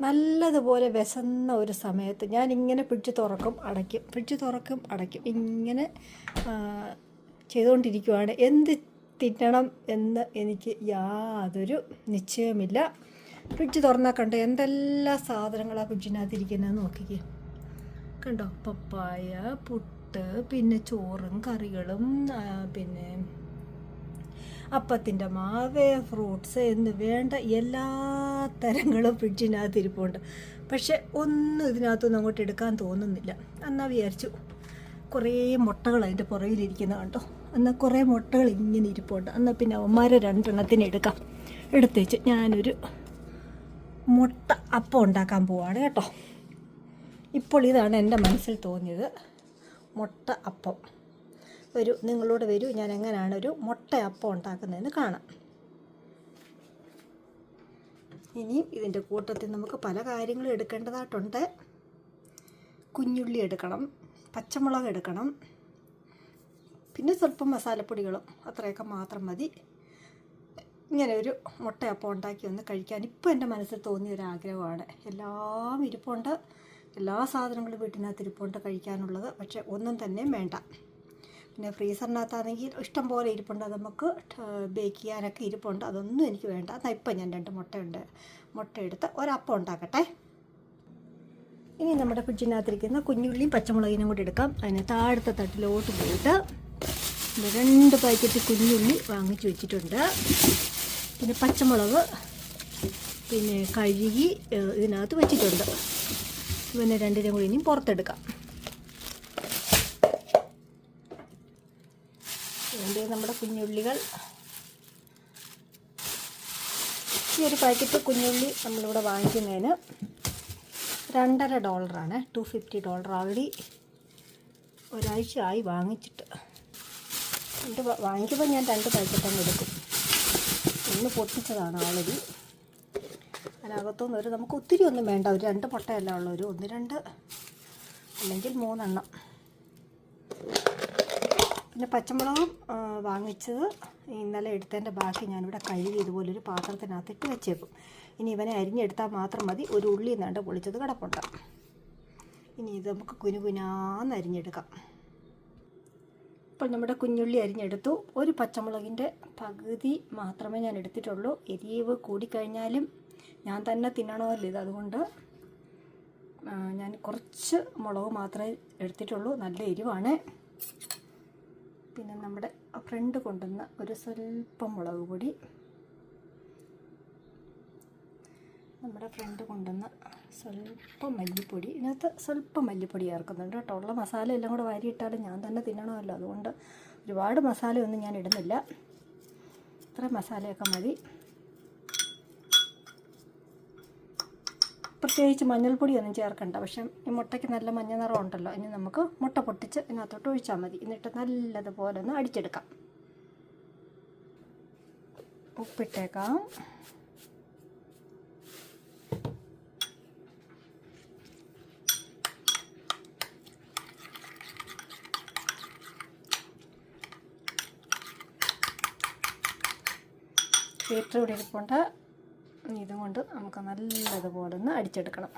നല്ലതുപോലെ വിശന്ന ഒരു സമയത്ത് ഞാൻ ഇങ്ങനെ ഫ്രിഡ്ജ് തുറക്കും അടയ്ക്കും. ഫ്രിഡ്ജ് തുറക്കും അടയ്ക്കും. ഇങ്ങനെ ചെയ്തുകൊണ്ടിരിക്കുവാണ്. എന്ത് തിന്നണം എന്ന് എനിക്ക് യാതൊരു നിശ്ചയമില്ല ഫ്രിഡ്ജ് തുറന്നാൽ കണ്ടോ എന്തെല്ലാം സാധനങ്ങളാണ് ഫ്രിഡ്ജിനകത്ത് ഇരിക്കുന്നതെന്ന് നോക്കിക്കേ. കണ്ടോ? പപ്പായ പുട്ട് പിന്നെ ചോറും കറികളും പിന്നെ അപ്പത്തിന്റെ മാവ് ഫ്രൂട്ട്സ് എന്ന് വേണ്ട എല്ലാ തരങ്ങളും ഫ്രിഡ്ജിനകത്ത് ഇരിപ്പുണ്ട് പക്ഷെ ഒന്നും ഇതിനകത്തൊന്നും അങ്ങോട്ട് എടുക്കാൻ തോന്നുന്നില്ല. എന്നാൽ വിചാരിച്ചു കുറേ മുട്ടകൾ അതിന്റെ പുറകിലിരിക്കുന്ന കണ്ടോ? എന്നാൽ കുറേ മുട്ടകൾ ഇങ്ങനെ ഇരിപ്പുണ്ട്. എന്നാൽ പിന്നെ അവന്മാരെ രണ്ടെണ്ണത്തിന് എടുക്കാം. എടുത്തേച്ച് ഞാനൊരു മുട്ട അപ്പം ഉണ്ടാക്കാൻ പോവാണ് കേട്ടോ. ഇപ്പോൾ ഇതാണ് എന്റെ മനസ്സിൽ തോന്നിയത് മുട്ട അപ്പം. വരൂ നിങ്ങളോട് വരൂ ഞാൻ എങ്ങനെയാണ് ഒരു മുട്ട അപ്പം ഉണ്ടാക്കുന്നതെന്ന് കാണാം. ഇനിയും ഇതിന്റെ കൂട്ടത്തിൽ നമുക്ക് പല കാര്യങ്ങളും എടുക്കേണ്ടതായിട്ടുണ്ട്. കുഞ്ഞുള്ളി എടുക്കണം പച്ചമുളക് എടുക്കണം പിന്നെ സ്വല്പം മസാലപ്പൊടികളും അത്രയൊക്കെ മാത്രം മതി. ഇങ്ങനെ ഒരു മുട്ടയപ്പം ഉണ്ടാക്കി ഒന്ന് കഴിക്കാൻ ഇപ്പോൾ എന്റെ മനസ്സിൽ തോന്നിയ ഒരു ആഗ്രഹമാണ്. എല്ലാം ഇരിപ്പുണ്ട് എല്ലാ സാധനങ്ങളും വീട്ടിനകത്ത് ഇരിപ്പുണ്ട് കഴിക്കാനുള്ളത് പക്ഷെ ഒന്നും തന്നെ വേണ്ട. പിന്നെ ഫ്രീസറിനകത്താണെങ്കിൽ ഇഷ്ടം പോലെ ഇരിപ്പുണ്ട്. നമുക്ക് ബേക്ക് ചെയ്യാനൊക്കെ ഇരിപ്പുണ്ട്. അതൊന്നും എനിക്ക് വേണ്ട. എന്നാൽ ഇപ്പം ഞാൻ രണ്ട് മുട്ടയുണ്ട്. മുട്ട എടുത്ത് ഒരപ്പം ഉണ്ടാക്കട്ടെ. ഇനി നമ്മുടെ ഫ്രിഡ്ജിനകത്തിരിക്കുന്ന കുഞ്ഞുള്ളിയും പച്ചമുളകിനും കൂടി എടുക്കാം. അതിന് താഴത്തെ തട്ടിലോട്ട് പോയിട്ട് രണ്ട് പാക്കറ്റ് കുഞ്ഞുള്ളി വാങ്ങിച്ചു വെച്ചിട്ടുണ്ട്. പിന്നെ പച്ചമുളക് പിന്നെ കഴുകി ഇതിനകത്ത് വെച്ചിട്ടുണ്ട്. പിന്നെ രണ്ടിനും കൂടി ഇനിയും പുറത്തെടുക്കാം. ഇതിന്റെ നമ്മുടെ കുഞ്ഞുള്ളികൾ. ഈ ഒരു പാക്കറ്റ് കുഞ്ഞുള്ളി നമ്മളിവിടെ വാങ്ങിക്കുന്നതിന് രണ്ടര ഡോളറാണ്. ടു ഫിഫ്റ്റി ഡോളർ ആൾറെഡി ഒരാഴ്ച ആയി വാങ്ങിച്ചിട്ട്. രണ്ട് വാങ്ങിക്കുമ്പോൾ ഞാൻ രണ്ട് പാക്കറ്റ് അങ്ങ് എടുക്കും. ഒന്ന് പൊട്ടിച്ചതാണ് ഓൾറെഡി അതിനകത്തുനിന്ന് ഒരു നമുക്ക് ഒത്തിരി ഒന്നും വേണ്ട. ഒരു രണ്ട് മുട്ടയല്ല ഉള്ള. ഒരു ഒന്ന് രണ്ട് അല്ലെങ്കിൽ മൂന്നെണ്ണം. പിന്നെ പച്ചമുളകും വാങ്ങിച്ചത്. ഇന്നലെ എടുത്തതിന്റെ ബാക്കി ഞാനിവിടെ കഴുകി ഇതുപോലൊരു പാത്രത്തിനകത്തിട്ട് വെച്ചേക്കും. ഇനി ഇവനെ അരിഞ്ഞെടുത്താൽ മാത്രം മതി. ഒരു ഉള്ളി നേണ്ട പൊളിച്ചത് കിടപ്പുണ്ട്. ഇനി ഇത് നമുക്ക് കുനുകുനാന്ന് അരിഞ്ഞെടുക്കാം. ഇപ്പോൾ നമ്മുടെ കുഞ്ഞുള്ളി അരിഞ്ഞെടുത്തു. ഒരു പച്ചമുളകിന്റെ പകുതി മാത്രമേ ഞാൻ എടുത്തിട്ടുള്ളൂ. എരിവ് കൂടിക്കഴിഞ്ഞാലും ഞാൻ തന്നെ തിന്നണമല്ലോ ഇത് അതുകൊണ്ട്. ഞാൻ കുറച്ച് മുളക് മാത്രമേ എടുത്തിട്ടുള്ളൂ. നല്ല എരിവാണ്. പിന്നെ നമ്മുടെ ഫ്രണ്ട് കൊണ്ടുവന്ന ഒരു സ്വല്പം മുളക് പൊടി. നമ്മുടെ ഫ്രണ്ട് കൊണ്ടുവന്ന സ്വല്പം മല്ലിപ്പൊടി. ഇതിനകത്ത് സ്വല്പം മല്ലിപ്പൊടി ചേർക്കുന്നുണ്ട് കേട്ടോ. ഉള്ള മസാല എല്ലാം കൂടെ വാരിയിട്ടാലും ഞാൻ തന്നെ തിന്നണമല്ലോ. അതുകൊണ്ട് ഒരുപാട് മസാലയൊന്നും ഞാൻ ഇടുന്നില്ല. ഇത്ര മസാലയൊക്കെ മതി. പ്രത്യേകിച്ച് മഞ്ഞൾപ്പൊടിയൊന്നും ചേർക്കണ്ട. പക്ഷേ ഈ മുട്ടയ്ക്ക് നല്ല മഞ്ഞ നിറം ഉണ്ടല്ലോ ഇനി നമുക്ക് മുട്ട പൊട്ടിച്ച് ഇതിനകത്തോട്ട് ഒഴിച്ചാൽ മതി. എന്നിട്ട് നല്ലതുപോലെ ഒന്ന് അടിച്ചെടുക്കാം. ഉപ്പിട്ടേക്കാം. ഇവിടെ ഇരിപ്പുണ്ട്. ഇതും കൊണ്ട് നമുക്ക് നല്ലതുപോലെ ഒന്ന് അടിച്ചെടുക്കണം.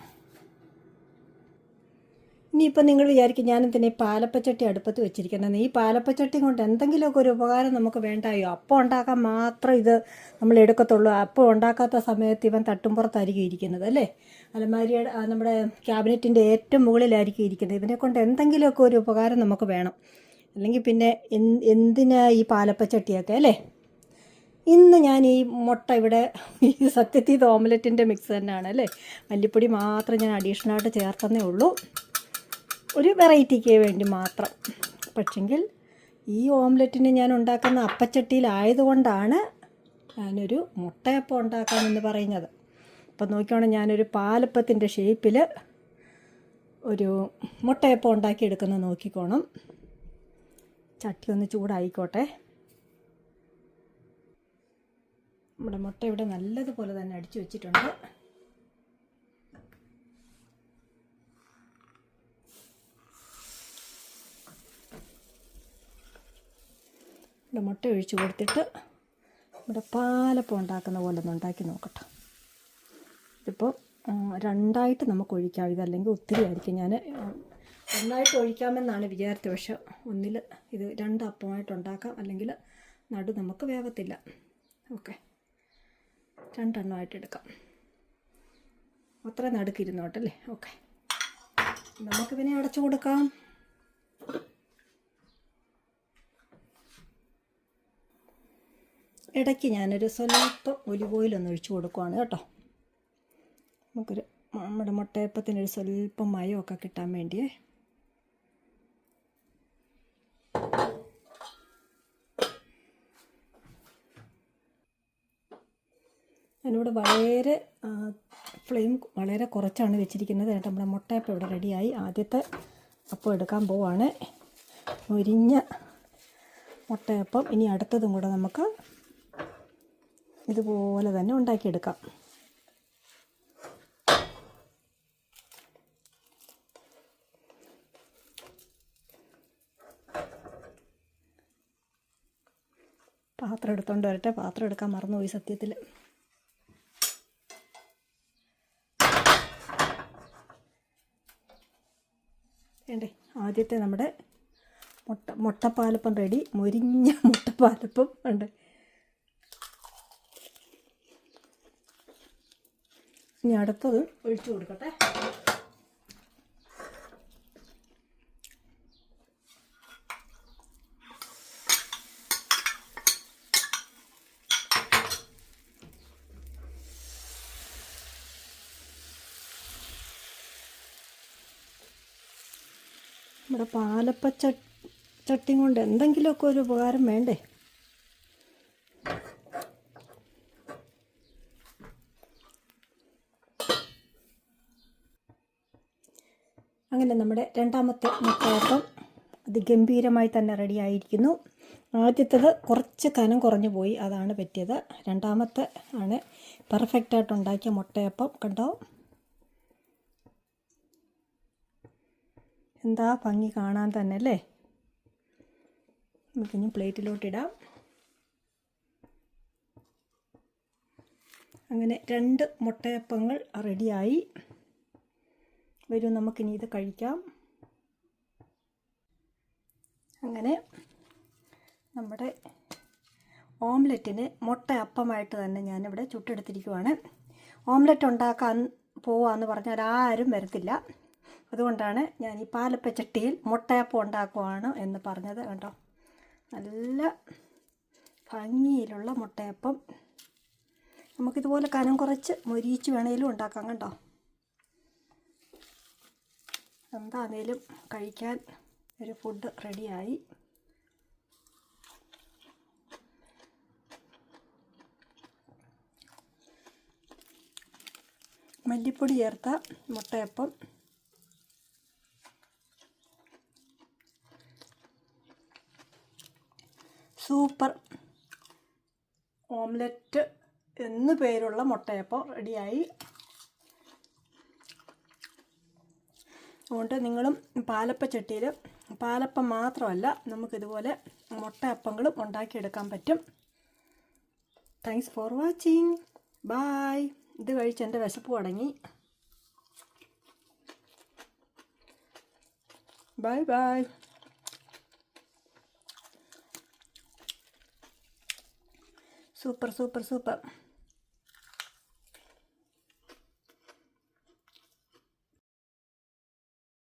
ഇനിയിപ്പോൾ നിങ്ങൾ വിചാരിക്കും ഞാനെന്തിനാ ഈ പാലപ്പച്ചട്ടി അടുപ്പത്ത് വെച്ചിരിക്കുന്നത്? ഈ പാലപ്പച്ചട്ടി കൊണ്ട് എന്തെങ്കിലുമൊക്കെ ഒരു ഉപകാരം നമുക്ക് വേണ്ടായോ? അപ്പം ഉണ്ടാക്കാൻ മാത്രം ഇത് നമ്മൾ എടുക്കത്തുള്ളൂ. അപ്പം ഉണ്ടാക്കാത്ത സമയത്ത് ഇവൻ തട്ടുംപുറത്തായിരിക്കും ഇരിക്കുന്നത് അല്ലേ? അലമാരിയുടെ നമ്മുടെ ക്യാബിനറ്റിന്റെ ഏറ്റവും മുകളിലായിരിക്കും ഇരിക്കുന്നത്. ഇതിനെ കൊണ്ട് എന്തെങ്കിലുമൊക്കെ ഒരു ഉപകാരം നമുക്ക് വേണം. അല്ലെങ്കിൽ പിന്നെ എന്തിനാ ഈ പാലപ്പച്ചട്ടിയൊക്കെ അല്ലേ? ഇന്ന് ഞാൻ ഈ മുട്ട ഇവിടെ ഈ സത്യത്തിൽ ഇത് ഓംലെറ്റിന്റെ മിക്സ് തന്നെയാണ് അല്ലേ? മല്ലിപ്പൊടി മാത്രം ഞാൻ അഡീഷണലായിട്ട് ചേർത്തന്നേ ഉള്ളൂ. ഒരു വെറൈറ്റിക്ക് വേണ്ടി മാത്രം. പക്ഷെങ്കിൽ ഈ ഓംലെറ്റിന് ഞാൻ ഉണ്ടാക്കുന്ന അപ്പച്ചട്ടിയിലായതുകൊണ്ടാണ് ഞാനൊരു മുട്ടയപ്പം ഉണ്ടാക്കാമെന്ന് പറയുന്നത്. അപ്പം നോക്കിയോണം ഞാനൊരു പാലപ്പത്തിന്റെ ഷേപ്പിൽ ഒരു മുട്ടയപ്പം ഉണ്ടാക്കിയെടുക്കുന്നത് നോക്കിക്കോണം. ചട്ടി ഒന്ന് ചൂടായിക്കോട്ടെ. നമ്മുടെ മുട്ട ഇവിടെ നല്ലതുപോലെ തന്നെ അടിച്ചു വെച്ചിട്ടുണ്ട്. ഇവിടെ മുട്ട ഒഴിച്ചു കൊടുത്തിട്ട് നമ്മുടെ പാലപ്പം ഉണ്ടാക്കുന്ന പോലെ ഒന്ന് ഉണ്ടാക്കി നോക്കട്ടെ. ഇതിപ്പോൾ രണ്ടായിട്ട് നമുക്ക് ഒഴിക്കാം. ഇതല്ലെങ്കിൽ ഒത്തിരി ആയിരിക്കും. ഞാൻ ഒന്നായിട്ട് ഒഴിക്കാമെന്നാണ് വിചാരിച്ചത്. പക്ഷെ ഒന്നിൽ ഇത് രണ്ട് അപ്പമായിട്ട് ഉണ്ടാക്കാം. അല്ലെങ്കിൽ നടു നമുക്ക് വേവത്തില്ല. ഓക്കെ. രണ്ടെണ്ണമായിട്ട് എടുക്കാം അത്ര നടുക്കിരുന്നോട്ടല്ലേ? ഓക്കെ. നമുക്ക് പിന്നെ അടച്ചു കൊടുക്കാം. ഇടയ്ക്ക് ഞാനൊരു സ്വല്പം ഒലിവ് ഓയിലൊന്ന് ഒഴിച്ചു കൊടുക്കുവാണ് കേട്ടോ. നമുക്കൊരു നമ്മുടെ മുട്ടയപ്പത്തിനൊരു സ്വല്പം മയമൊക്കെ കിട്ടാൻ വേണ്ടിയേ. ഞാനിവിടെ വളരെ ഫ്ലെയിം വളരെ കുറച്ചാണ് വെച്ചിരിക്കുന്നത്. എന്നിട്ട് നമ്മുടെ മുട്ടയപ്പം ഇവിടെ റെഡിയായി. ആദ്യത്തെ അപ്പം എടുക്കാൻ പോവാണ്. മുരിഞ്ഞ മുട്ടയപ്പം. ഇനി അടുത്തതും കൂടെ നമുക്ക് ഇതുപോലെ തന്നെ ഉണ്ടാക്കിയെടുക്കാം. പാത്രം എടുത്തോണ്ട് വരട്ടെ. പാത്രം എടുക്കാൻ മറന്നുപോയി സത്യത്തിൽ വേണ്ടേ ആദ്യത്തെ നമ്മുടെ മുട്ട മുട്ടപ്പാലപ്പം റെഡി മൊരിഞ്ഞ മുട്ടപ്പാലപ്പം ഉണ്ട് ഇനി അടുത്തത് ഒഴിച്ചു കൊടുക്കട്ടെ. നമ്മുടെ പാലപ്പ ച ചട്ടി കൊണ്ട് എന്തെങ്കിലുമൊക്കെ ഒരു ഉപകാരം വേണ്ടേ? അങ്ങനെ നമ്മുടെ രണ്ടാമത്തെ മുട്ടയപ്പം അതിഗംഭീരമായി തന്നെ റെഡി ആയിരിക്കുന്നു. ആദ്യത്തേത് കുറച്ച് കനം കുറഞ്ഞു പോയി അതാണ് പറ്റിയത്. രണ്ടാമത്തെ ആണ് പെർഫെക്റ്റായിട്ട് ഉണ്ടാക്കിയ മുട്ടയപ്പം. കണ്ടോ? എന്താ ഭംഗി കാണാൻ തന്നെ അല്ലേ? നമുക്കിനി പ്ലേറ്റിലോട്ടിടാം. അങ്ങനെ രണ്ട് മുട്ടയപ്പങ്ങൾ റെഡിയായി. വരൂ നമുക്കിനി ഇത് കഴിക്കാം. അങ്ങനെ നമ്മുടെ ഓംലെറ്റിന് മുട്ട അപ്പമായിട്ട് തന്നെ ഞാനിവിടെ ചുട്ടെടുത്തിരിക്കുവാണ്. ഓംലെറ്റ് ഉണ്ടാക്കാൻ പോവാന്ന് പറഞ്ഞാൽ ആരും വരത്തില്ല. അതുകൊണ്ടാണ് ഞാൻ ഈ പാലപ്പ ചട്ടിയിൽ മുട്ടയപ്പം ഉണ്ടാക്കുവാണ് എന്ന് പറഞ്ഞത് കേട്ടോ നല്ല ഭംഗിയിലുള്ള മുട്ടയപ്പം. നമുക്കിതുപോലെ കനം കുറച്ച് മൊരിയിച്ച് വേണേലും ഉണ്ടാക്കാം കേട്ടോ എന്താണേലും കഴിക്കാൻ ഒരു ഫുഡ് റെഡിയായി മല്ലിപ്പൊടി ചേർത്ത മുട്ടയപ്പം. സൂപ്പർ. ഓംലെറ്റ് എന്ന് പേരുള്ള മുട്ടയപ്പം റെഡിയായി. അതുകൊണ്ട് നിങ്ങളും പാലപ്പ ചട്ടിയിൽ പാലപ്പം മാത്രമല്ല നമുക്കിതുപോലെ മുട്ടയപ്പങ്ങളും ഉണ്ടാക്കിയെടുക്കാൻ പറ്റും. താങ്ക്സ് ഫോർ വാച്ചിങ് ബായ് ഇത് കഴിച്ച് എന്റെ വിശപ്പ് തുടങ്ങി. Bye bye super super super